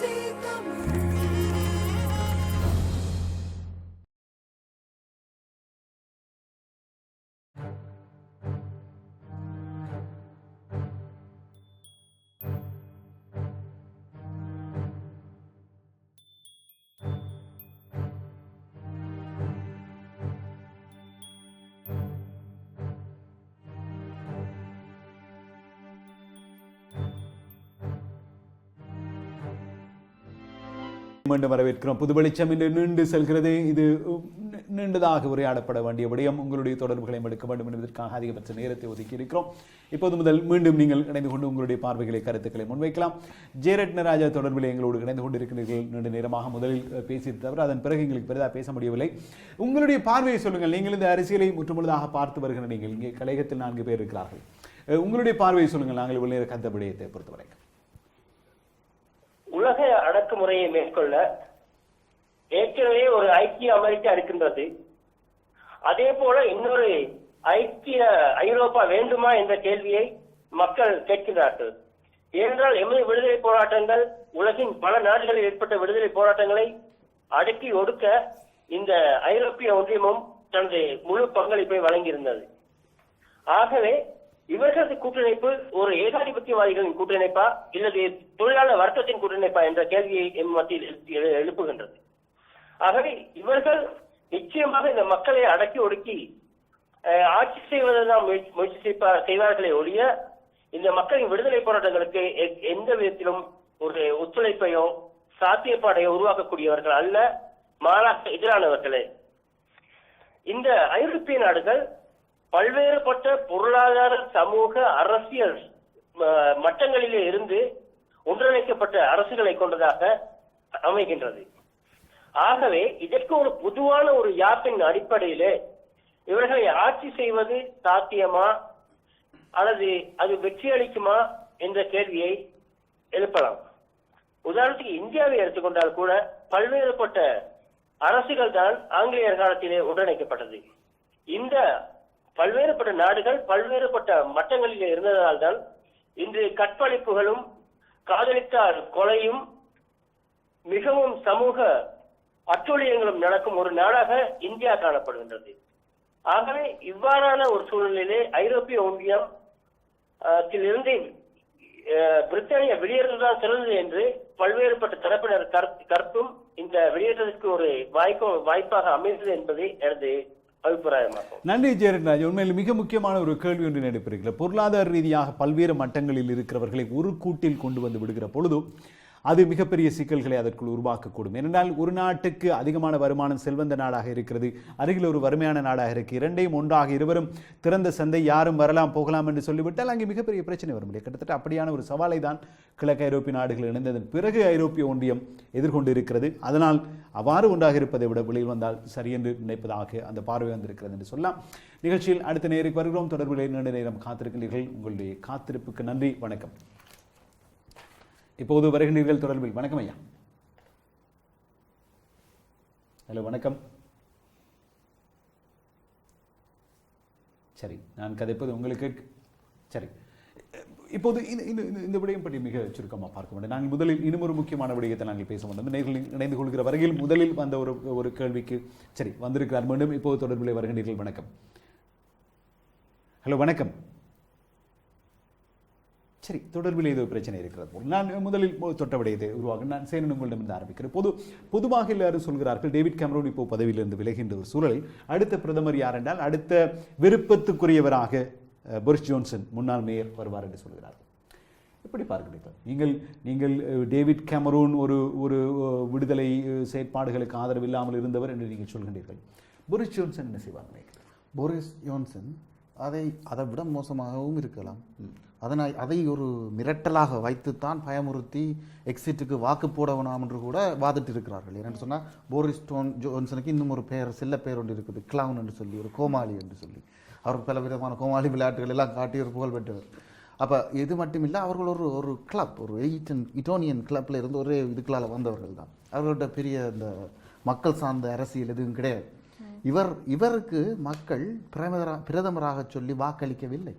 see the moon. மீண்டும் வரவேற்கிறோம். புது வெளிச்சம் இன்று நீண்டு செல்கிறது. இது நீண்டதாக உரையாடப்பட வேண்டிய விடயம். உங்களுடைய தொடர்புகளை எடுக்க வேண்டும் என்பதற்காக அதிகபட்ச நேரத்தை ஒதுக்கி இருக்கிறோம். இப்போது முதல் மீண்டும் நீங்கள் இணைந்து கொண்டு உங்களுடைய பார்வைகளை கருத்துக்களை முன்வைக்கலாம். ஜெயரட்னராஜா தொடர்பில் எங்களோடு இணைந்து கொண்டிருக்கிறீர்கள். நீண்ட நேரமாக முதலில் பேசியது தவிர அதன் பிறகு எங்களுக்கு பெரிதாக பேச முடியவில்லை. உங்களுடைய பார்வையை சொல்லுங்கள். நீங்கள் இந்த அரசியலை முற்றுமுழுதாக பார்த்து வருகிற நீங்கள் இங்கே கலையகத்தில் நான்கு பேர் இருக்கிறார்கள். உங்களுடைய பார்வையை சொல்லுங்கள். நாங்கள் இவ்வளவு நேர கந்த விடயத்தை பொறுத்தவரைக்கும். உலக அடக்குமுறையை மேற்கொள்ள ஏற்கனவே ஒரு ஐக்கிய அமெரிக்கா இருக்கின்றது. அதே போல இன்னொரு ஐக்கிய ஐரோப்பா வேண்டுமா என்ற கேள்வியை மக்கள் கேட்கிறார்கள் ஏனென்றால் எமது விடுதலை போராட்டங்கள் உலகின் பல நாடுகளில் ஏற்பட்ட விடுதலை போராட்டங்களை அடக்கி ஒடுக்க இந்த ஐரோப்பிய ஒன்றியமும் தனது முழு பங்களிப்பை வழங்கியிருந்தது. ஆகவே இவர்களது கூட்டணிப்பு ஒரு ஏகாதிபத்தியவாதிகளின் கூட்டணிப்பா இல்லது தொழிலாளர் வர்க்கத்தின் கூட்டணிப்பா என்ற கேள்வியை எம் மத்தியில் எழு- எழு- எழுப்புகின்றது. ஆகவே இவர்கள் நிச்சயமாக இந்த மக்களை அடக்கி ஒடுக்கி ஆட்சி செய்வதுதான் முயற்சி முயற்சி செய்வார்களே ஒழிய இந்த மக்களின் விடுதலை போராட்டங்களுக்கு எந்த விதத்திலும் ஒரு ஒத்துழைப்பையோ சாத்தியப்பாடையோ உருவாக்கக்கூடியவர்கள் அல்ல மாறாக எதிரானவர்களே. இந்த ஐரோப்பிய நாடுகள் பல்வேறுபட்ட பொருளாதார சமூக அரசியல் மட்டங்களிலே இருந்து ஒன்றிணைக்கப்பட்ட அரசுகளை கொண்டதாக அமைகின்றது. ஆகவே இதற்கு ஒரு பொதுவான ஒரு யாப்பின் அடிப்படையிலே இவர்களை ஆட்சி செய்வது சாத்தியமா? அல்லது அது வெற்றி அளிக்குமா? என்ற கேள்வியை எழுப்பலாம். உதாரணத்துக்கு இந்தியாவை எடுத்துக்கொண்டால் கூட பல்வேறுபட்ட அரசுகள் தான் ஆங்கிலேயர் காலத்திலே ஒன்றிணைக்கப்பட்டது. இந்த பல்வேறுபட்ட நாடுகள் பல்வேறுபட்ட மட்டங்களில் இருந்ததால் தான் இன்று கற்பழிப்புகளும் காதலித்தார் கொலையும் மிகவும் சமூக அட்டூழியங்களும் நடக்கும் ஒரு நாடாக இந்தியா காணப்படுகின்றது. ஆகவே இவ்வாறான ஒரு சூழ்நிலையிலே ஐரோப்பிய ஒன்றியம் இருந்து பிரித்தானிய பிரித்தானியா சிறந்தது என்று பல்வேறுபட்ட தரப்பினர் கற்- கற்பும் இந்த வெளியேற்றத்திற்கு ஒரு வாய்ப்பு வாய்ப்பாக அமைந்தது என்பது எனது அபிப்பிராயமாகும் நன்றி ஜெயரட்ராஜ் உண்மையில் மிக முக்கியமான ஒரு கேள்வி ஒன்று நடைபெறுகிறது பொருளாதார ரீதியாக பல்வேறு மட்டங்களில் இருக்கிறவர்களை ஒரு கூட்டில் கொண்டு வந்து விடுகிற பொழுது அது மிகப்பெரிய சிக்கல்களை அதற்குள் உருவாக்கக்கூடும். ஏனென்றால் ஒரு நாட்டுக்கு அதிகமான வருமானம் செல்வந்த நாடாக இருக்கிறது அருகில் ஒரு வறுமையான நாடாக இருக்கு. இரண்டையும் ஒன்றாக இருவரும் திறந்த சந்தை யாரும் வரலாம் போகலாம் என்று சொல்லிவிட்டால் அங்கே மிகப்பெரிய பிரச்சனை வரும். இல்லையா? கிட்டத்தட்ட அப்படியான ஒரு சவாலை தான் கிழக்கு ஐரோப்பிய நாடுகள் இணைந்ததன் பிறகு ஐரோப்பிய ஒன்றியம் எதிர்கொண்டு இருக்கிறது அதனால் அவ்வாறு ஒன்றாக இருப்பதை விட வெளியில் வந்தால் சரியென்று நினைப்பதாக அந்த பார்வை வந்திருக்கிறது என்று சொல்லலாம். நிகழ்ச்சியில் அடுத்த நேருக்கு வருகிறோம். தொடர்புகளை நீண்ட நேரம் காத்திருக்கிறீர்கள். உங்களுடைய காத்திருப்புக்கு நன்றி. வணக்கம். இப்போது வருகின்றீர்கள் தொடர்பில். வணக்கம் ஐயா. ஹலோ வணக்கம். சரி நான் கதைப்பது உங்களுக்கு சரி. இப்போது இந்த இந்த இந்த- இந்த விடயம் பற்றி மிக சுருக்கமாக பார்க்க வேண்டும். நாங்கள் முதலில் இன்னும் ஒரு முக்கியமான விடயத்தை நாங்கள் பேச வேண்டும். நேர்களில் இணைந்து கொள்கிற வரையில் முதலில் வந்த ஒரு ஒரு கேள்விக்கு சரி வந்திருக்கிறார். மீண்டும் இப்போது தொடர்பில் வருகின்றீர்கள். வணக்கம். ஹலோ வணக்கம். சரி தொடர்பில் ஏதோ பிரச்சனை இருக்கிறது நான் முதலில் மு- தொட்ட விடயத்தை உருவாக நான் சேனன் உங்களிடமிருந்து ஆரம்பிக்கிறேன். பொது பொதுவாக எல்லாரும் சொல்கிறார்கள் டேவிட் கேமரோன் இப்போ பதவியிலிருந்து விலகின்ற ஒரு சூழலில் அடுத்த பிரதமர் யார் என்றால் அடுத்த விருப்பத்துக்குரியவராக போரிஸ் ஜோன்சன் முன்னாள் மேயர் வருவார் என்று சொல்கிறார்கள். எப்படி பார்க்கிறீர்கள் நீங்கள் நீங்கள் டேவிட் கேமரூன் ஒரு ஒரு விடுதலை செயற்பாடுகளுக்கு ஆதரவு இல்லாமல் இருந்தவர் என்று நீங்கள் சொல்கின்றீர்கள். போரிஸ் ஜோன்சன் என்ன செய்வார் போரிஸ் ஜோன்சன் அதை அதை விட மோசமாகவும் இருக்கலாம். அதனால் அதை ஒரு மிரட்டலாக வைத்துத்தான் பயமுறுத்தி எக்ஸிட்டுக்கு வாக்கு போட வேணாம் என்று கூட வாதிட்டு இருக்கிறார்கள் ஏன்னு சொன்னால் போரிஸ் டோன் ஜோன்சனுக்கு இன்னும் ஒரு பெயர் செல்ல பெயர் ஒன்று இருக்குது. கிளவுன் என்று சொல்லி ஒரு கோமாளி என்று சொல்லி. அவர் பல விதமான கோமாளி விளையாட்டுகள் எல்லாம் காட்டி ஒரு புகழ் பெற்றவர். அப்போ இது மட்டும் இல்லை அவர்கள் ஒரு ஒரு கிளப் ஒரு எயிட்டன் இட்டோனியன் கிளப்பில் இருந்து ஒரே இதுக்களால் வந்தவர்கள் தான். அவர்களோட பெரிய இந்த மக்கள் சார்ந்த அரசியல் எதுவும் கிடையாது. இவர் இவருக்கு மக்கள் பிரதமரா பிரதமராக சொல்லி வாக்களிக்கவில்லை.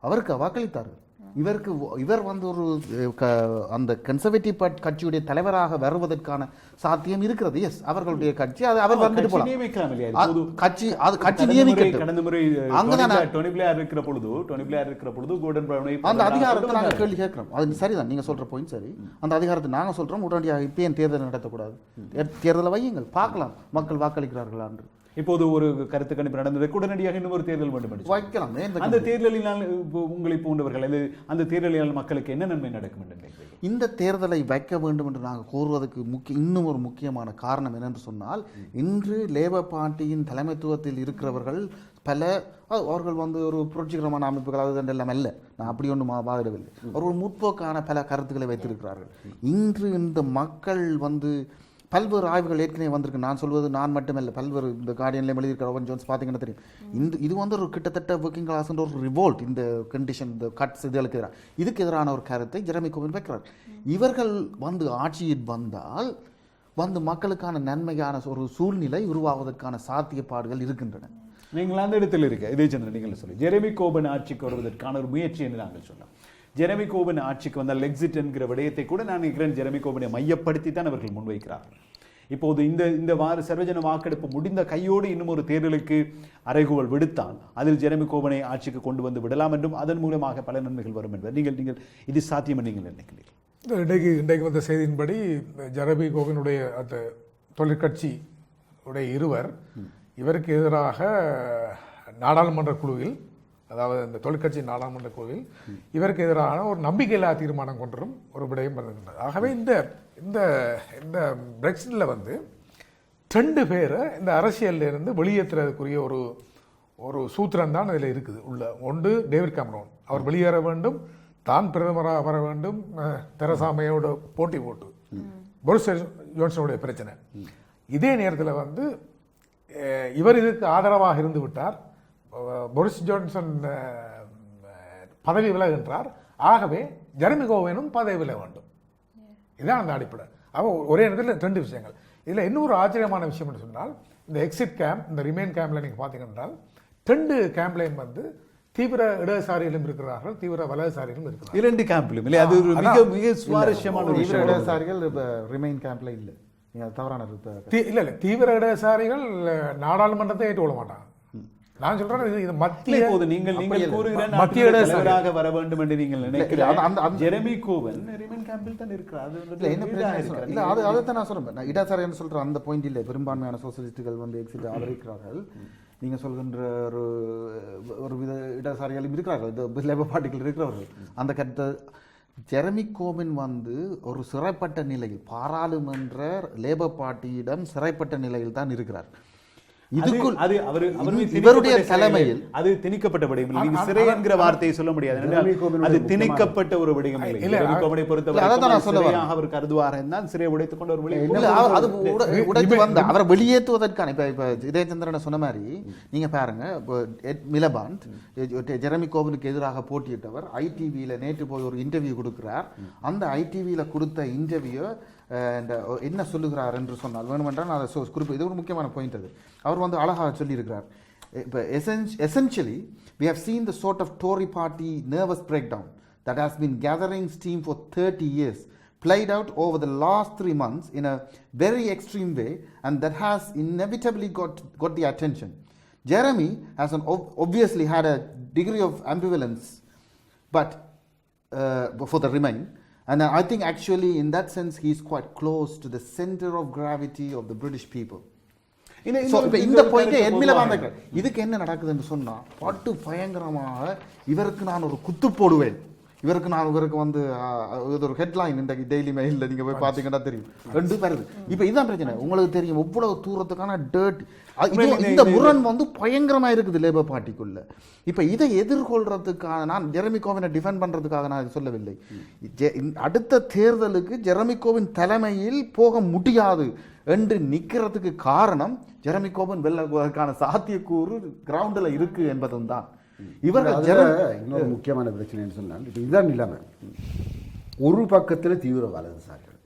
அவருக்கு வாக்களித்தார்கள். இவருக்கு இவர் வந்து ஒரு க- அந்த கன்சர்வேட்டிவ் கட்சியுடைய தலைவராக வருவதற்கான சாத்தியம் இருக்கிறது. எஸ் அவர்களுடைய கட்சி அது அவர் வந்துட்டு போலாம். கட்சி அது கட்சி நியமிக்கட்டும் கடந்த முறை அங்கதான் டோனி பிளேயர் இருக்கிற பொழுது டோனி பிளேயர் இருக்கிற பொழுது கோர்டன் பிரவுனை அந்த அதிகாரத்தை நாங்கள் கேள்வி கேட்கிறோம். அது சரிதான் நீங்க சொல்ற பாயிண்ட் சரி. அந்த அதிகாரத்தை நாங்க சொல்றோம். உடனடியாக இப்போ ஏன் தேர்தல் நடத்தக்கூடாது. தேர்தலை வையுங்கள். பார்க்கலாம். மக்கள் வாக்களிக்கிறார்களா என்று. இப்போது ஒரு கருத்து கணிப்பு நடந்ததற்கு உடனடியாக இன்னும் ஒரு தேர்தல் வேண்டும் என்று வைக்கலாம் அந்த தேர்தலினால் உங்களை போன்றவர்கள் அது அந்த தேர்தலினால் மக்களுக்கு என்ன நன்மை நடக்கும் என்று இந்த தேர்தலை வைக்க வேண்டும் என்று நாங்கள் கூறுவதற்கு முக்கிய இன்னும் ஒரு முக்கியமான காரணம் என்னென்று சொன்னால் இன்று லேபர் பார்ட்டியின் தலைமைத்துவத்தில் இருக்கிறவர்கள் பல அவர்கள் வந்து ஒரு புரட்சிகரமான அமைப்புகள் அது எல்லாம் அல்ல. நான் அப்படி ஒன்றும் வாதிடவில்லை. அவர்கள் முற்போக்கான பல கருத்துக்களை வைத்திருக்கிறார்கள். இன்று இந்த மக்கள் வந்து பல்வேறு ஆய்வுகள் ஏற்கனவே வந்திருக்கு. நான் சொல்வது நான் மட்டுமல்ல பல்வேறு இந்த கார்டியன்ல எழுதியிருக்கிற ஓவன் ஜோன்ஸ் பார்த்தீங்கன்னா தெரியும். இந்த இது வந்து ஒரு கிட்டத்தட்ட ஒர்க்கிங் கிளாஸ்ன்ற ஒரு ரிவோல்ட் இந்த கண்டிஷன் இந்த கட்ஸ் இதுகளுக்கு எதிராக இதுக்கு எதிரான ஒரு கருத்தை ஜெரமி கோவின் வைக்கிறார். இவர்கள் வந்து ஆட்சியில் வந்தால் வந்து மக்களுக்கான நன்மையான ஒரு சூழ்நிலை உருவாவதற்கான சாத்தியப்பாடுகள் இருக்கின்றன. நீங்கள் அந்த இடத்தில் இருக்க இதே சந்திரன் நீங்கள் சொல்லி. ஜெரமி கோபன் ஆட்சிக்கு வருவதற்கான ஒரு முயற்சி என்று நாங்கள் சொல்லலாம். ஜெரமி கோபன் ஆட்சிக்கு வந்தால் எக்ஸிட் என்கிற விடயத்தை கூட நான் நினைக்கிறேன் ஜெரமி கோபனை மையப்படுத்தி தான் அவர்கள் முன்வைக்கிறார்கள் இப்போது இந்த இந்த வார சர்வஜன வாக்கெடுப்பு முடிந்த கையோடு இன்னும் ஒரு தேர்தலுக்கு அறைகூவல் விடுத்தான். அதில் ஜெரமி கோபனை ஆட்சிக்கு கொண்டு வந்து விடலாம் என்றும் அதன் மூலமாக பல நன்மைகள் வரும் என்பது. நீங்கள் நீங்கள் இது சாத்தியம் நீங்கள் நினைக்கிறீர்கள்? இந்த இன்றைக்கு இன்றைக்கு வந்த செய்தியின்படி ஜரபி கோவினுடைய அந்த தொழிற்கட்சி உடைய இருவர் இவருக்கு எதிராக நாடாளுமன்ற குழுவில் அதாவது இந்த தொழிற்கட்சி நாடாளுமன்ற குழுவில் இவருக்கு எதிரான ஒரு நம்பிக்கையில்லா தீர்மானம் கொன்றும் ஒரு விடயம் வந்திருந்தது. ஆகவே இந்த இந்த இந்த பிரெக்சிட்டில் வந்து ரெண்டு பேரை இந்த அரசியலிருந்து வெளியேற்றுறதுக்குரிய ஒரு ஒரு சூத்திரம் தான் இதில் இருக்குது. உள்ள ஒன்று டேவிட் கேமரோன். அவர் வெளியேற வேண்டும் தான் பிரதமராக வர வேண்டும் தெரசாமையோட போட்டி போட்டு. பொரிஸ் ஜோன்சனுடைய பிரச்சனை. இதே நேரத்தில் வந்து இவர் இதுக்கு ஆதரவாக இருந்து விட்டார். பொரிஸ் ஜான்சன் பதவி விலகுகின்றார். ஆகவே ஜெரமி கோவேனும் பதவி விலக வேண்டும். இதான் அந்த அடிப்படை. அப்போ ஒரே நேரத்தில் ரெண்டு விஷயங்கள். இதில் இன்னொரு ஆச்சரியமான விஷயம் என்று சொன்னால் இந்த எக்ஸிட் கேம்ப் இந்த ரிமைன் கேம்ப்ல நீங்கள் பார்த்தீங்கன்னா ரெண்டு கேம்ப்லையும் வந்து தீவிர இடதுசாரிகளும் இருக்கிறார்கள் தீவிர வலதுசாரிகளும் இருக்கிறார்கள். இரண்டு கேம்பிலும் இல்லை அது ஒரு மிக மிக சுவாரஸ்யமான தீவிர இடதுசாரிகள் இப்போ ரிமைன் கேம்ப்ல இல்லை. நீங்க அது தவறான இல்ல இல்ல. தீவிர இடதுசாரிகள் நாடாளுமன்றத்தை ஏற்றுக்கொள்ள மாட்டாங்க. நான் சொல்றேன் இது மத்திய இப்போது நீங்கள் நீங்கள் கூறுகிற மத்திய. தலைவராக வர வேண்டும் என்று நீங்கள் அந்த- நினைக்கிறீர்கள் அந்த- ஜெரமி கோவன் ரிமன் கேம்பில் தான் இருக்கிறார். அது என்ன பிரச்சனை. இல்ல அது அதைத்தான் நான் சொல்றேன். நான் இடதுசாரின்னு சொல்ற அந்த பாயிண்ட் இல்லை. பெரும்பான்மையான சோசியலிஸ்டுகள் வந்து எக்ஸிட் ஆதரிக்கிறார்கள். நீங்க சொல்கின்ற ஒரு ஒரு வித இடதுசாரிகளும் இருக்கிறார்கள். இது லேபர் பார்ட்டிகள் இருக்கிறவர்கள். அந்த கருத்தை ஜெரமி கோபின் வந்து ஒரு சிறைப்பட்ட நிலையில் பாராளுமன்ற லேபர் பார்ட்டியிடம் சிறைப்பட்ட நிலையில் தான் இருக்கிறார். இதுக்குள் அது அவர் இவருடைய தலைமையில். அது திணிக்கப்பட்ட விடயம். நீங்க சிறை என்கிற வார்த்தையை சொல்ல முடியாது அது திணிக்கப்பட்ட ஒரு விடயம் இல்லை இல்ல, பொறுத்தவரை அதைத்தான் நான் சொல்ல அவர் கருதுவார் என்றால் சிறையை உடைத்துக் கொண்டு ஒரு. அவர் அது உடைத்து வந்த அவரை வெளியேற்றுவதற்கான இப்ப இப்ப இதயச்சந்திரனை சொன்ன மாதிரி நீங்க பாருங்க எ- ஜெரமி கோவினுக்கு எதிராக போட்டியிட்டவர் ஐடிவியில நேற்று போய் ஒரு இன்டர்வியூ கொடுக்கிறார் அந்த ஐடிவியில கொடுத்த இன்டர்வியூ இந்த என்ன சொல்லுகிறார் என்று சொன்னால் வேணுமென்றால் நான் அதை குறிப்பு இது ஒரு முக்கியமான பாயிண்ட் அது அவர் வந்து அழகாக சொல்லியிருக்கிறார் இப்போ essentially we have seen the sort of Tory party nervous breakdown that has been gathering steam for 30 years played out over the last three months in a very extreme way, and that has inevitably got, got the attention. Jeremy has an obviously had a degree of ambivalence, but uh, for the Remain, and I think actually in that sense he's quite close to the center of gravity of the British people. இப்ப இந்த point என்மில பொதுவாக வந்திருக்கிறேன் இதுக்கு என்ன நடக்குதுன்னு சொன்னா பட்டு பயங்கரமாக இவருக்கு நான் ஒரு குத்து போடுவேன் இவருக்கு நான் இவருக்கு வந்து இது ஒரு ஹெட்லைன் இன்றைக்கு டெய்லி மெயிலில் நீங்க போய் பார்த்தீங்கன்னா தெரியும். ரெண்டு வருது இப்போ இதுதான் பிரச்சனை. உங்களுக்கு தெரியும் எவ்வளவு தூரத்துக்கான டேர்ட் இந்த முரண் வந்து பயங்கரமா இருக்குது லேபர் பார்ட்டிக்குள்ள இப்போ இதை எதிர்கொள்றதுக்காக நான் ஜெரமி கோவினை டிஃபெண்ட் பண்றதுக்காக நான் சொல்லவில்லை. அடுத்த தேர்தலுக்கு ஜெரமி கோவின் தலைமையில் போக முடியாது என்று நிக்கிறதுக்கு காரணம் ஜெரமி கோபன் வெல்லதற்கான சாத்தியக்கூறு கிரவுண்டில் இருக்கு என்பதும் தான். இவர்கள் இன்னொரு முக்கியமான பிரச்சனைன்னு சொன்னால் இப்போ இதுதான் நிலைமை. ஒரு பக்கத்தில் தீவிர வலதுசாரிகள்.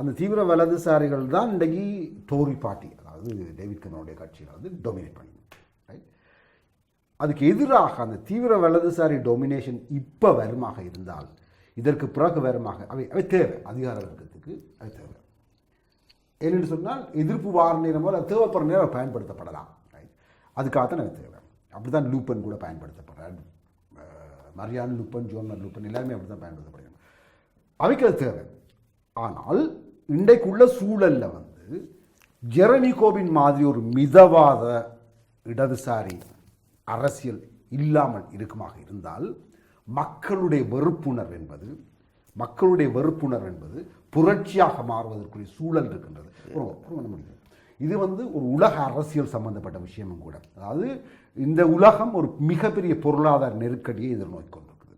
அந்த தீவிர வலதுசாரிகள் தான் இன்றைக்கு டோரி பார்ட்டி அதாவது டேவிட் கமனுடைய கட்சியை வந்து டொமினேட் பண்ணி. ரைட் அதுக்கு எதிராக அந்த தீவிர வலதுசாரி டொமினேஷன் இப்போ வருமாக இருந்தால் இதற்கு பிறகு வருமாக அவை அவை தேவை அதிகார வர்க்கத்துக்கு அது தேவை. ஏனென்று சொன்னால் எதிர்ப்பு வார நேரம் அது தேவைப்படுற நேரம் பயன்படுத்தப்படலாம்? அதுக்காகத்தான் நான் தேவை. அப்படி தான் லூப்பன் கூட பயன்படுத்தப்படுறேன் Marine Le Pen Jean Marie Le Pen எல்லாருமே அப்படி தான் பயன்படுத்தப்படுகிறாங்க. அவைக்கு அது தேவை. ஆனால் இன்றைக்குள்ள சூழல்ல வந்து ஜெரமி கோபின் மாதிரி ஒரு மிதவாத இடதுசாரி அரசியல் இல்லாமல் இருக்குமாக இருந்தால் மக்களுடைய வெறுப்புணர் என்பது மக்களுடைய வெறுப்புணர் என்பது புரட்சியாக மாறுவதற்குரிய சூழல் இருக்கின்றது. இது வந்து ஒரு உலக அரசியல் சம்பந்தப்பட்ட விஷயமும் கூட. அதாவது இந்த உலகம் ஒரு மிகப்பெரிய பொருளாதார நெருக்கடியை எதிர்நோக்கி கொண்டிருக்குது.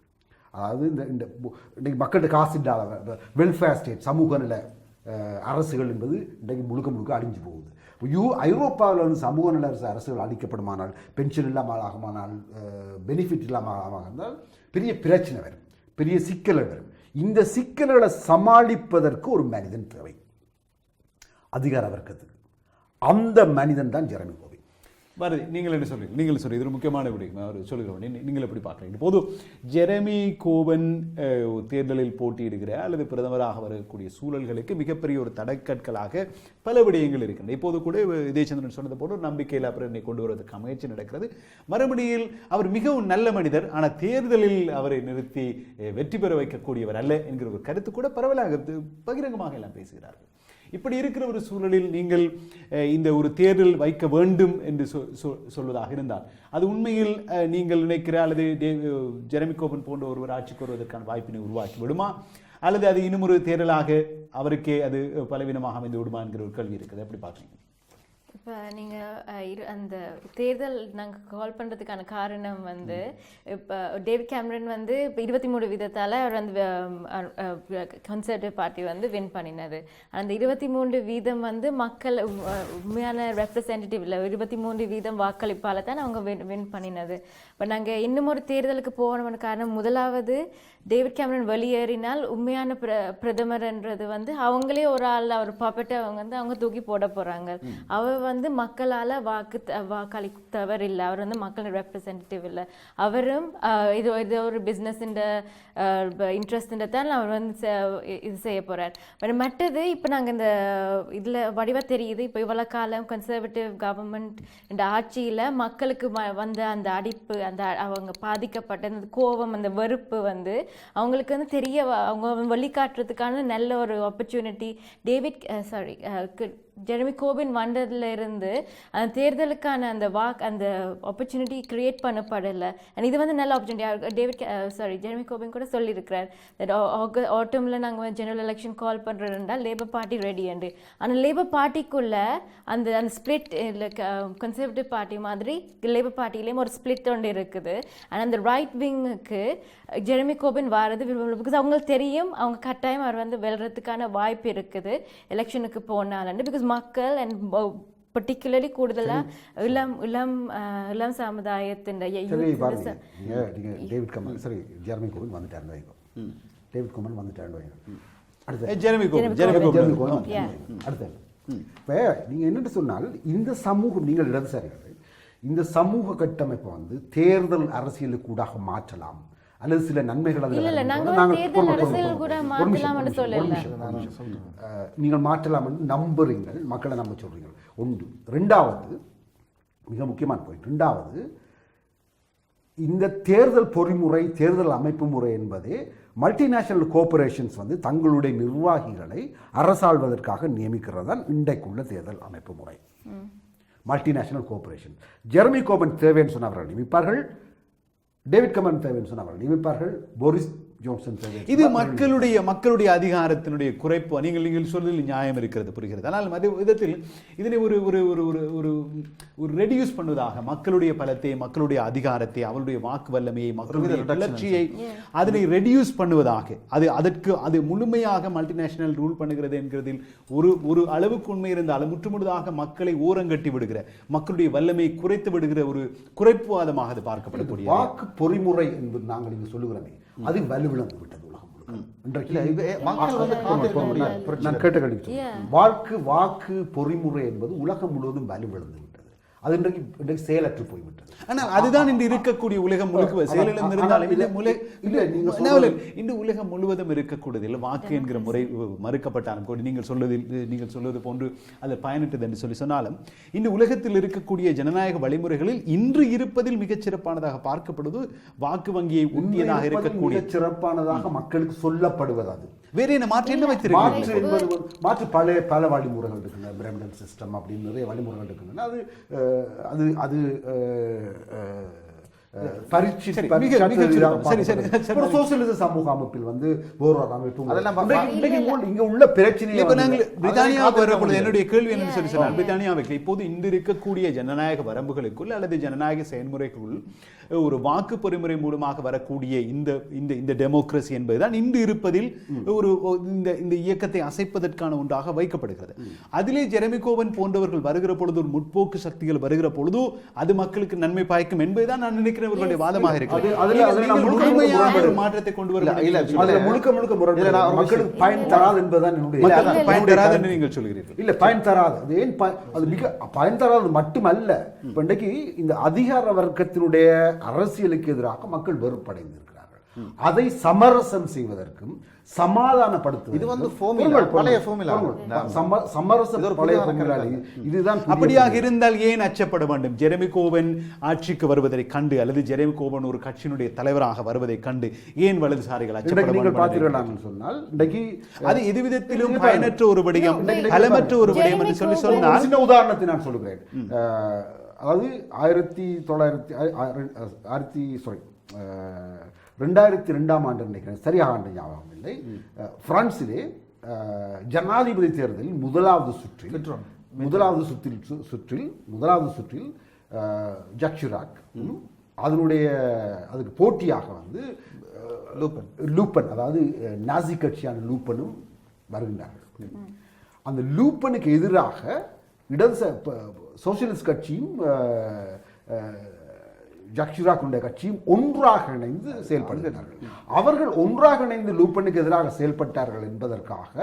அதாவது இந்த இந்த இன்றைக்கு மக்கள்கிட்ட காசு இல்லாத வெல்ஃபேர் ஸ்டேட் சமூக நில அரசுகள் என்பது இன்றைக்கு முழுக்க முழுக்க அழிஞ்சு போகுது. யூ ஐரோப்பாவில் வந்து சமூக நல அரசு அரசுகள் அளிக்கப்படுமானால் பென்ஷன் இல்லாமல் ஆகுமானால் பெனிஃபிட் இல்லாமல் ஆகாமல் இருந்தால் பெரிய பிரச்சனை வரும். பெரிய சிக்கல்கள் வரும். இந்த சிக்கல்களை சமாளிப்பதற்கு ஒரு மனிதன் தேவை. அதிகார வர்க்கத்துக்கு அந்த மனிதன் தான் ஜெரமி கோபி. பாரதி நீங்கள் என்ன சொல்றீங்க? நீங்கள் சொல்றீங்க இது முக்கியமான விடயம். அவர் சொல்லுகிறோம் நீங்கள் எப்படி பார்க்குறீங்க? இப்போது ஜெரமி கோவன் தேர்தலில் போட்டியிடுகிற அல்லது பிரதமராக வரக்கூடிய சூழல்களுக்கு மிகப்பெரிய ஒரு தடைக்கற்களாக பல விடயங்கள் இருக்கின்றன. இப்போது கூட இதயச்சந்திரன் சொன்னது போல ஒரு நம்பிக்கையில் என்னை கொண்டு வருவதற்கு முயற்சி நடக்கிறது. மறுபடியில் அவர் மிகவும் நல்ல மனிதர் ஆனால் தேர்தலில் அவரை நிறுத்தி வெற்றி பெற வைக்கக்கூடியவர் அல்ல என்கிற ஒரு கருத்து கூட பரவலாக பகிரங்கமாக எல்லாம் பேசுகிறார்கள். இப்படி இருக்கிற ஒரு சூழலில் நீங்கள் இந்த ஒரு தேர்தல் வைக்க வேண்டும் என்று சொ- சொ- சொல்வதாக இருந்தால் அது உண்மையில் நீங்கள் நினைக்கிற அல்லது ஜெரமி கோபன் போன்ற ஒருவர் ஆட்சிக்கு வருவதற்கான வாய்ப்பினை உருவாக்கி விடுமா? அல்லது அது இன்னும் ஒரு தேர்தலாக அவருக்கே அது பலவீனமாக அமைந்து விடுமா என்கிற ஒரு கல்வி இருக்குது. எப்படி பார்க்குறீங்க? இப்போ நீங்கள் இரு அந்த தேர்தல் நாங்கள் கால் பண்ணுறதுக்கான காரணம் வந்து இப்போ டேவிட் கேமரன் வந்து இப்போ இருபத்தி மூணு விதத்தால் அவர் வந்து கன்சர்வேட்டிவ் பார்ட்டி வந்து வின் பண்ணினது அந்த இருபத்தி மூன்று வீதம் வந்து மக்கள் உண்மையான ரெப்ரசன்டேட்டிவ் இல்லை இருபத்தி மூன்று வீதம் வாக்களிப்பால் தான் அவங்க வின் வின் பண்ணினது. இப்போ நாங்கள் இன்னும் ஒரு தேர்தலுக்கு போகணும்னு காரணம் முதலாவது டேவிட் கேமரன் வெளியேறினால் உண்மையான பிர பிரதமர்ன்றது வந்து அவங்களே ஒரு ஆள் அவர் பாப்பட்டு அவங்க வந்து அவங்க தூக்கி போட போறாங்க. அவர் வந்து வந்து மக்களால் வாக்கு த- வாக்களித்தவர் இல்லை அவர் வந்து மக்கள் ரெப்ரசன்டேட்டிவ் இல்லை. அவரும் இது இது ஒரு பிஸ்னஸ்ன்ற இன்ட்ரெஸ்ட்ன்ற தான் அவர் வந்து செ- இது செய்ய போகிறார் பட் மற்றது இப்போ நாங்கள் இந்த இதில் வடிவாக தெரியுது. இப்போ இவ்வளோ காலம் கன்சர்வேட்டிவ் கவர்மெண்ட் இந்த ஆட்சியில் மக்களுக்கு வந்த அந்த அடிப்பு அந்த அவங்க பாதிக்கப்பட்ட அந்த கோபம் அந்த வெறுப்பு வந்து அவங்களுக்கு வந்து தெரிய வ- அவங்க வழிகாட்டுறதுக்கான நல்ல ஒரு opportunity David sorry Jeremy Corbyn வந்ததுல இருந்து அந்த தேர்தலுக்கான அந்த வாக் அந்த ஆப்பர்ச்சுனிட்டி கிரியேட் பண்ணப்படலை. அண்ட் இது வந்து நல்ல opportunity David sorry Jeremy Corbyn கூட சொல்லியிருக்கிறார் தட் ஆட்டமில் நாங்கள் ஜெனரல் எலெக்ஷன் கால் பண்ணுறதுண்டா லேபர் பார்ட்டி ரெடி என்று. ஆனால் லேபர் பார்ட்டிக்குள்ள அந்த அந்த ஸ்பிளிட் கன்சர்வேட்டிவ் பார்ட்டி மாதிரி லேபர் பார்ட்டிலேயும் ஒரு ஸ்பிளிட் ஒன்று இருக்குது. ஆனால் அந்த ரைட் விங்குக்கு ஜெரமி கோபின் வாரது பிகாஸ் அவங்களுக்கு தெரியும் அவங்க கட்டாயம் அவர் வந்து வெல்றதுக்கான வாய்ப்பு இருக்குது. எலெக்ஷனுக்கு போனாலன்னு. பிகாஸ் மக்கள் அண்ட் பர்டிகுலர்லி கூடுதலாக இளம் இளம் இளம் சமுதாயத்தின் டேவிட் கமல் சரி ஜெரமி கோவின் வந்துட்டாருன்னு வைங்க டேவிட் கமல் வந்துட்டாருன்னு அடுத்து ஜெரமி ஜெரமி. அடுத்து இப்போ சொன்னால் இந்த சமூகம் நீங்கள் இடதுசாரிகள் இந்த சமூக கட்டமைப்பை வந்து தேர்தல் அரசியலுக்கு கூடாக மாற்றலாம் அல்லது சில நன்மைகள் அதில் நீங்கள் மாற்றலாம் என்று நம்புறீங்கள் மக்களை நம்ப சொல்றீங்க ஒன்று. ரெண்டாவது மிக முக்கியமான பாயிண்ட் ரெண்டாவது இந்த தேர்தல் பொறிமுறை தேர்தல் அமைப்பு முறை என்பதே மல்டிநேஷனல் கோஆபரேஷன்ஸ் வந்து தங்களுடைய நிர்வாகிகளை அரசாள்வதற்காக நியமிக்கிறது தான் இன்றைக்குள்ள தேர்தல் அமைப்பு முறை. மல்டிநேஷனல் கோஆபரேஷன் ஜெர்மி கோபன் தேவைன்னு சொன்ன அவர்கள் நியமிப்பார்கள். டேவிட் கமன் தேவைன்னு சொன்ன அவர்கள் நியமிப்பார்கள். போரிஸ் ஜோன்சன் இது மக்களுடைய மக்களுடைய அதிகாரத்தினுடைய குறைப்பு. நீங்கள் நீங்கள் சொல்வதில் நியாயம் இருக்கிறது புரிகிறது. ஆனால் அதே விதத்தில் இதனை ஒரு ஒரு ஒரு ஒரு ஒரு ஒரு ரெடியூஸ் பண்ணுவதாக மக்களுடைய பலத்தை மக்களுடைய அதிகாரத்தை அவருடைய வாக்கு வல்லமையை மக்களுடைய வளர்ச்சியை அதனை ரெடியூஸ் பண்ணுவதாக. அது அதற்கு அது முழுமையாக மல்டிநேஷனல் ரூல் பண்ணுகிறது என்கிறதில் ஒரு ஒரு அளவுக்கு உண்மை இருந்தாலும் முற்றுமுழுதாக மக்களை ஓரங்கட்டி விடுகிற மக்களுடைய வல்லமையை குறைத்து விடுகிற ஒரு குறைப்புவாதமாக அது பார்க்கப்படக்கூடிய வாக்கு பொறிமுறை என்பது நாங்கள் இங்கு சொல்லுகிறோமே. அது வலுவிழந்து விட்டது உலகம் முழுக்க. நான் கேட்ட கேள்வி வாக்கு வாக்கு பொறிமுறை என்பது உலகம் முழுவதும் வலுவிழந்து அது இன்றைக்கு இன்றைக்கு செயலற்று போய்விட்டது. ஆனால் அதுதான் இன்று இருக்கக்கூடிய உலகம் முழுக்க செயலிழந்து இருந்தாலும் இந்த இல்ல, முலை இல்ல, இல்ல, இல்ல, இன்று உலகம் முழுவதும் இருக்கக்கூடியதில் வாக்கு என்கிற முறை மறுக்கப்பட்டாலும் கூட நீங்கள் சொல்வது நீங்கள் சொல்வது போன்று அது பயனிட்டது என்று சொல்லி சொன்னாலும் இன்று உலகத்தில் இருக்கக்கூடிய ஜனநாயக வழிமுறைகளில் இன்று இருப்பதில் மிகச் சிறப்பானதாக பார்க்கப்படுவது வாக்கு வங்கியை இருப்பது இருக்கக்கூடிய சிறப்பானதாக மக்களுக்கு சொல்லப்படுவது அது. வேற என்ன மாற்று என்ன மாற்று வைத்திருக்கிறீர்கள்? என்பது வந்து- மாற்று பல பல வழிமுறைகள் இருக்கின்றன. பிரமிடன் சிஸ்டம் அப்படின்னு நிறைய வழிமுறைகள் இருக்கின்றன. அது அது அது பரீட்சி- சோசியலிச சமூக அமைப்பில் வந்து அமைப்பு அதெல்லாம் இங்க உள்ள பிரித்தானியாவுக்கு முடியாது. என்னுடைய கேள்வி என்னன்னு சொல்லி சொன்னால் பிரித்தானியாவுக்கு இப்போது இன்று இருக்கக்கூடிய ஜனநாயக வரம்புகளுக்குள் அல்லது ஜனநாயக செயல்முறைக்குள் ஒரு வாக்கு பொறிமுறை மூலமாக வரக்கூடிய இந்த இந்த இந்த டெமோக்ரஸி என்பதுதான் இன்று இருப்பதில் ஒரு இந்த இந்த இயக்கத்தை அசைப்பதற்கான ஒன்றாக வைக்கப்படுகிறது. அதிலே ஜெரமி கோவன் போன்றவர்கள் வருகிற பொழுது ஒரு முற்போக்கு சக்திகள் வருகிற பொழுது அது மக்களுக்கு நன்மை பயக்கும் என்பதுதான் நான் நினைக்கிறேன் இவர்களுடைய வாதமாக இருக்கிறது. மாற்றத்தை கொண்டு இல்ல, வர இல்ல, முடியும். அதுல முழுக்க முழுக்க மக்களுக்கு பயன் தராது என்பதுதான் என்னுடைய பயன் தராது நீங்கள் சொல்கிறீர்கள். இல்ல பயன் தராது. அது ஏன் அது மிக பயன் தராது மட்டுமல்ல. இப்ப இன்றைக்கு இந்த அதிகார வர்க்கத்தினுடைய அரசியலுக்கு எதிராக மக்கள் வெறுப்படைந்திருக்கிறார்கள். அதை சமரசம் செய்வதற்கும் சமாதானப்படுத்துவதற்கும் இது வந்து பழைய இது. இதுதான் அப்படியாக. இருந்தால் ஏன் அச்சப்பட வேண்டும்? ஜெரமி கோவன் ஆட்சிக்கு வருவதை கண்டு அல்லது ஜெரமி கோவன் ஒரு கட்சியினுடைய தலைவராக வருவதை கண்டு ஏன் வலதுசாரிகள் அச்சப்பட நீங்கள் வேண்டும் என்று பார்த்தீர்கள் சொன்னால் இன்றைக்கு அது எது விதத்திலும் இது பயனற்ற ஒரு விடயம் பலமற்ற ஒரு விடயம் என்று சொல்லி சொன்னால் சின்ன உதாரணத்தை நான் சொல்லுகிறேன். அஹ், அதாவது ஆயிரத்தி தொள்ளாயிரத்தி ஆயிரத்தி சாரி ரெண்டாயிரத்தி ரெண்டாம் ஆண்டு நினைக்கிறேன் சரியாக ஆண்டு ஞாபகம் இல்லை. பிரான்சிலே ஜனாதிபதி தேர்தலில் முதலாவது சுற்றில் முதலாவது சுற்றில் சு- சுற்றில் முதலாவது சுற்றில் ஜாக் சிராக் அதனுடைய அதுக்கு போட்டியாக வந்து லூப்பன். லூப்பன் அதாவது நாசி கட்சியான லூப்பனும் வருகின்றார்கள். அந்த லூப்பனுக்கு எதிராக இடது சோசியலிஸ்ட் கட்சியும் அஹ், அஹ், ஜாக் சிராக்குடைய கட்சியும் ஒன்றாக இணைந்து செயல்படுகிறார்கள். அவர்கள் ஒன்றாக இணைந்து லூப்பனுக்கு எதிராக செயல்பட்டார்கள் என்பதற்காக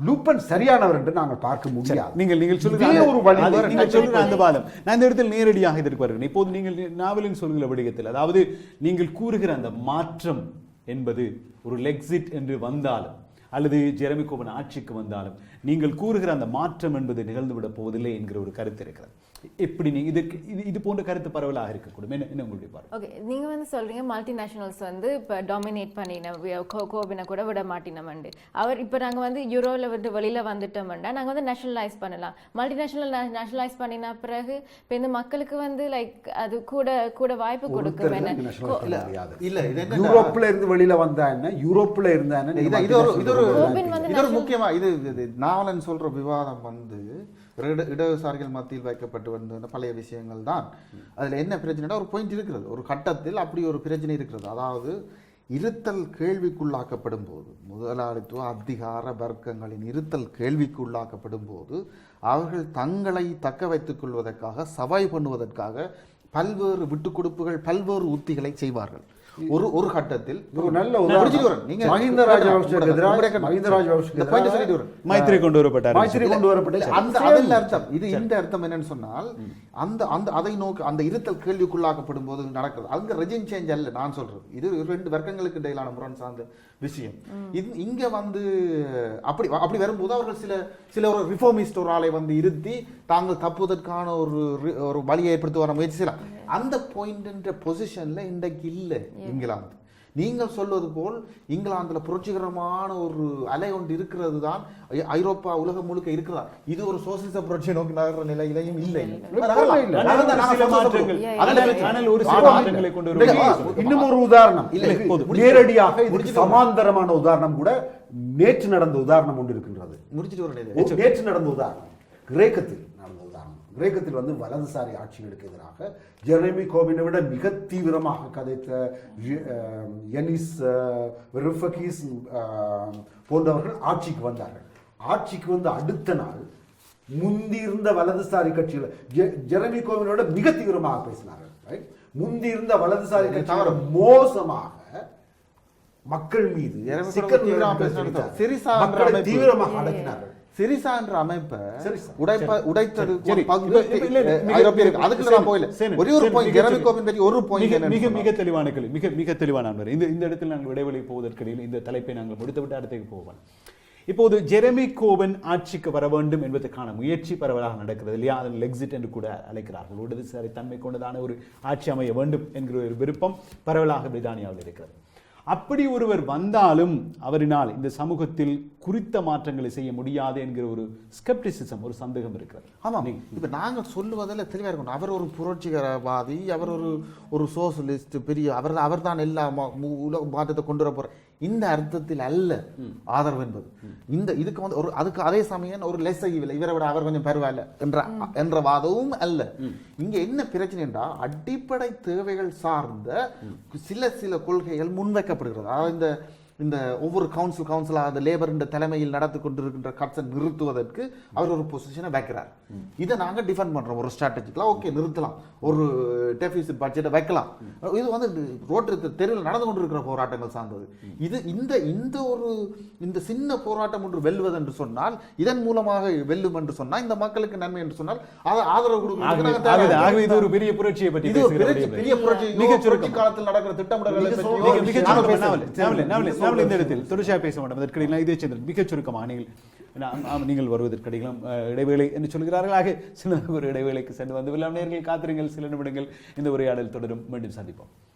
லூப்பன் சரியானவர் என்று நாங்கள் பார்க்க முடியாது. நீங்கள் நீங்கள் சொல்லுகிற ஒரு வழி நீங்கள் சொல்லுகிற அந்த வாதம் நான் இந்த இடத்தில் நேரடியாக இதற்கு வருகிறேன் இப்போது நீங்கள் நாவலின் சொல்கிற விடயத்தில் அதாவது நீங்கள் கூறுகிற அந்த மாற்றம் என்பது ஒரு லெக்ஸிட் என்று வந்தாலும் அல்லது ஜெரமி ஆட்சிக்கு வந்தாலும் நீங்கள் கூறுகிற அந்த மாற்றம் என்பது நிகழ்ந்துவிட போவதில்லை என்கிற ஒரு கருத்து இருக்கிறது. எப்படி நீங்க இதுக்கு இது இது போன்ற கருத்து பரவலாக இருக்கக்கூடும். என்ன என்ன உங்களுடைய பார்வை? ஓகே நீங்க வந்து சொல்றீங்க மல்டிநேஷனல்ஸ் வந்து இப்போ டாமினேட் பண்ணின வி- கோ- கோவினை கூட விட மாட்டினோம்ண்டு அவர் இப்போ நாங்க வந்து யூரோவில் வந்து வெளியில வந்துட்டோம்டா நாங்க வந்து நேஷனலைஸ் பண்ணலாம். மல்டிநேஷனல் நேஷனலைஸ் பண்ணின பிறகு இப்போ இந்த மக்களுக்கு வந்து லைக் அது கூட கூட வாய்ப்பு கொடுக்கும் இல்ல, யூரோப்ல இருந்து வெளியில வந்தா என்ன? யூரோப்ல இருந்தா என்ன? இது ஒரு இது ஒரு கோபின் வந்து இது ஒரு முக்கியமா இது நாவலன் சொல்ற விவாதம் வந்து இடதுசாரிகள் மத்தியில் வைக்கப்பட்டு வந்த பழைய விஷயங்கள் தான். அதில் என்ன பிரச்சனைனா ஒரு பாயிண்ட் இருக்கிறது. ஒரு கட்டத்தில் அப்படி ஒரு பிரச்சனை இருக்கிறது. அதாவது இருத்தல் கேள்விக்குள்ளாக்கப்படும் போது முதலாளித்துவ அதிகார வர்க்கங்களின் இருத்தல் கேள்விக்குள்ளாக்கப்படும் போது அவர்கள் தங்களை தக்க வைத்துக் கொள்வதற்காக சவாய் பண்ணுவதற்காக பல்வேறு விட்டுக்கொடுப்புகள் பல்வேறு உத்திகளை செய்வார்கள். ஒரு ஒரு கட்டத்தில் ஒரு நல்ல உதாரணம். நீங்க மஹிந்த எதிராக-. மஹிந்த சொல்லிட்டு. மைத்திரி கொண்டு வரப்பட்டார் மைத்திரி கொண்டு வரப்பட்ட இல்ல, அந்த அதில் அர்த்தம் இது இந்த அர்த்தம் என்னன்னு சொன்னால் அந்த அந்த அதை நோக்கி அந்த இருத்தல் கேள்விக்குள்ளாக்கப்படும் போது நடக்கிறது அங்க ரெஜிம் சேஞ்ச் அல்ல நான் சொல்றது. இது ரெண்டு வர்க்கங்களுக்கு இடையிலான முரண் சார்ந்த விஷயம் இது இங்க வந்து அப்படி அப்படி வரும்போது அவர்கள் சில சில ஒரு ரிஃபார்மிஸ்ட் ஒரு ஆளை வந்து இருத்தி தாங்கள் தப்புவதற்கான ஒரு ஒரு வழியை ஏற்படுத்தி வர முயற்சி செய்யலாம் அந்த பாயிண்ட்ன்ற பொசிஷன்ல இன்றைக்கு இல்லை இங்கிலாந்து. நீங்கள் சொல்வது போல் இங்கிலாந்துல புரட்சிகரமான ஒரு அலை ஒன்று இருக்கிறது தான் ஐரோப்பா உலகம் முழுக்க இருக்கிறதா? இது ஒரு சோசியலிச புரட்சி நோக்கி நகர்ற நிலையிலையும் இல்லை. இன்னும் ஒரு உதாரணம். நேரடியாக சமாந்தரமான உதாரணம் கூட நேற்று நடந்த உதாரணம் ஒன்று இருக்கின்றது. முடிச்சிட்டு நேற்று நடந்த உதாரணம். கிரேக்கத்தில் நடந்த உதாரணம். கிரேக்கத்தில் வந்து வலதுசாரி ஆட்சிகளுக்கு எதிராக ஜெரமி கோபினை விட மிக தீவிரமாக கதைத்த அஹ், ரிஃபகீஸ் போன்றவர்கள் ஆட்சிக்கு வந்தார்கள். ஆட்சிக்கு வந்து அடுத்த நாள் முந்தி இருந்த வலதுசாரி கட்சிகள் ஜெரமி கோவினோட மிக தீவிரமாக பேசினார்கள்? முந்தி இருந்த வலதுசாரி கட்சியோட மோசமாக மக்கள் மீது. தீவிரமாக அடக்கினார்கள். சிரிசா என்ற அமைப்பை. உடைப்ப உடைத்தது சரி. நான் போயில சரி, ஒரே ஒரு சரி, பாயிண்ட் ஜெரமி சரி. கோபின் பற்றி ஒரு பாயிண்ட் மிக மிக தெளிவான கேள்வி. மிக மிக தெளிவான நண்பர் இந்த இந்த இடத்தில் நாங்கள் இடைவெளி போவதற்கிடையில் இந்த தலைப்பை நாங்கள் முடித்துவிட்டு அடுத்துக்கு போவோம். இப்போது ஜெரமி கோவன் ஆட்சிக்கு வர வேண்டும் என்பதற்கான முயற்சி பரவலாக நடக்கிறது இல்லையா? அதன் லெக்ஸிட் என்று கூட அழைக்கிறார்கள். இடதுசாரி தன்மை கொண்டதான ஒரு ஆட்சி அமைய வேண்டும் என்கிற ஒரு விருப்பம் பரவலாக பிரித்தானியாவில் இருக்கிறது. அப்படி ஒருவர் வந்தாலும் அவரினால் இந்த சமூகத்தில் குறித்த மாற்றங்களை செய்ய முடியாது என்கிற ஒரு ஸ்கெப்டிசிசம் ஒரு சந்தேகம் இருக்கிறது. ஆமாம். இப்ப நாங்க சொல்லுவதில் தெளிவா இருக்கணும். அவர் ஒரு புரட்சிகரவாதி அவர் ஒரு ஒரு சோசலிஸ்ட் பெரிய அவர் அவர் தான் எல்லா உலக மாற்றத்தை கொண்டு வர போற இந்த அர்த்தத்தில் அல்ல ஆதரவு என்பது. இந்த இதுக்கு வந்து ஒரு அதுக்கு அதே சமயம் ஒரு லெஸ் இல்லை இவரை விட அவர் கொஞ்சம் பரவாயில்ல என்ற என்ற வாதமும் அல்ல. இங்க என்ன பிரச்சனை என்றால் அடிப்படை தேவைகள் சார்ந்த சில சில கொள்கைகள் முன்வைக்கப்படுகிறது. அதாவது இந்த இந்த ஒவ்வொரு கவுன்சில் கவுன்சிலாக அந்த லேபர் தலைமையில் நடத்தி கொண்டிருக்கின்ற கட்சை நிறுத்துவதற்கு அவர் ஒரு பொசிஷனை வைக்கிறார். இதை நாங்க டிஃபெண்ட் பண்றோம். ஒரு ஸ்ட்ராட்டஜிக்கலாக ஓகே நிறுத்தலாம். ஒரு டெபிசிட் பட்ஜெட்டை வைக்கலாம். இது வந்து ரோட்டு தெருவில் நடந்து கொண்டிருக்கிற போராட்டங்கள் சார்ந்தது. இது இந்த இந்த ஒரு இந்த சின்ன போராட்டம் ஒன்று வெல்வது என்று சொன்னால் இதன் மூலமாக வெல்லும் என்று சொன்னால் இந்த மக்களுக்கு நன்மை என்று சொன்னால் அதை ஆதரவு ஆகவே இது. ஒரு பெரிய புரட்சியை பற்றி பெரிய புரட்சி. மிக காலத்தில் நடக்கிற திட்டமிடல்களை மிக பற்றியோ மிக மிக நாங்க சுருக்கம் பேச- நாவல் நாவல் நாவல் நாவல் இந்த இடத்தில் தொடர்ச்சியாக பேச மாட்டோம் அதற்கிடையில் இதே சேர்ந்தது மிகச் சுருக்கமாக நீங்கள் நீங்கள் வருவதற்கிடையிலும் இடைவேளை என்று சொல்கிறார்கள். ஆக சின்னதாக ஒரு இடைவேளைக்கு சென்று வந்து விழா நேர்கள் காத்திருங்கள் சில நிமிடங்கள் இந்த உரையாடல் தொடரும். மீண்டும் சந்திப்போம்.